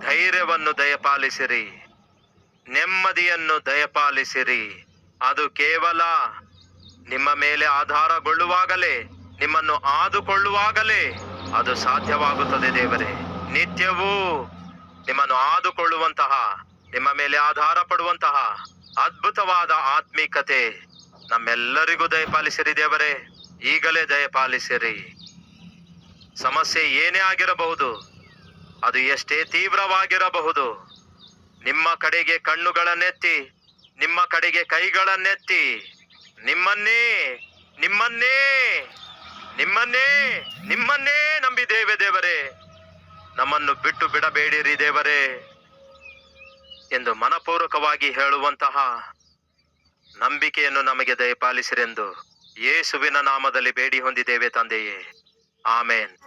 ಧೈರ್ಯವನ್ನು ದಯಪಾಲಿಸಿರಿ, ನೆಮ್ಮದಿಯನ್ನು ದಯಪಾಲಿಸಿರಿ. ಅದು ಕೇವಲ ನಿಮ್ಮ ಮೇಲೆ ಆಧಾರಗೊಳ್ಳುವಾಗಲೇ, ನಿಮ್ಮನ್ನು ಆದುಕೊಳ್ಳುವಾಗಲೇ ಅದು ಸಾಧ್ಯವಾಗುತ್ತದೆ ದೇವರೇ. ನಿತ್ಯವೂ ನಿಮ್ಮನ್ನು ಆದುಕೊಳ್ಳುವಂತಹ, ನಿಮ್ಮ ಮೇಲೆ ಆಧಾರ ಪಡುವಂತಹ ಅದ್ಭುತವಾದ ಆತ್ಮೀಕತೆ ನಮ್ಮೆಲ್ಲರಿಗೂ ದಯಪಾಲಿಸಿರಿ ದೇವರೇ. ಈಗಲೇ ದಯಪಾಲಿಸಿರಿ ಸಮಸ್ಯೆ ಏನೇ ಆಗಿರಬಹುದು, ಅದು ಎಷ್ಟೇ ತೀವ್ರವಾಗಿರಬಹುದು. ನಿಮ್ಮ ಕಡೆಗೆ ಕಣ್ಣುಗಳನ್ನೆತ್ತಿ, ನಿಮ್ಮ ಕಡೆಗೆ ಕೈಗಳನ್ನೆತ್ತಿ, ನಿಮ್ಮನ್ನೇ ನಿಮ್ಮನ್ನೇ ನಿಮ್ಮನ್ನೇ ನಿಮ್ಮನ್ನೇ ನಂಬಿದ್ದೇವೆ ದೇವರೇ, ನಮ್ಮನ್ನು ಬಿಟ್ಟು ಬಿಡಬೇಡಿರಿ ದೇವರೇ ಎಂದು ಮನಪೂರ್ವಕವಾಗಿ ಹೇಳುವಂತಹ ನಂಬಿಕೆಯನ್ನು ನಮಗೆ ದಯಪಾಲಿಸಿರೆಂದು ಯೇಸುವಿನ ನಾಮದಲ್ಲಿ ಬೇಡಿ ಹೊಂದಿದ್ದೇವೆ ತಂದೆಯೇ. ಆಮೇನ್.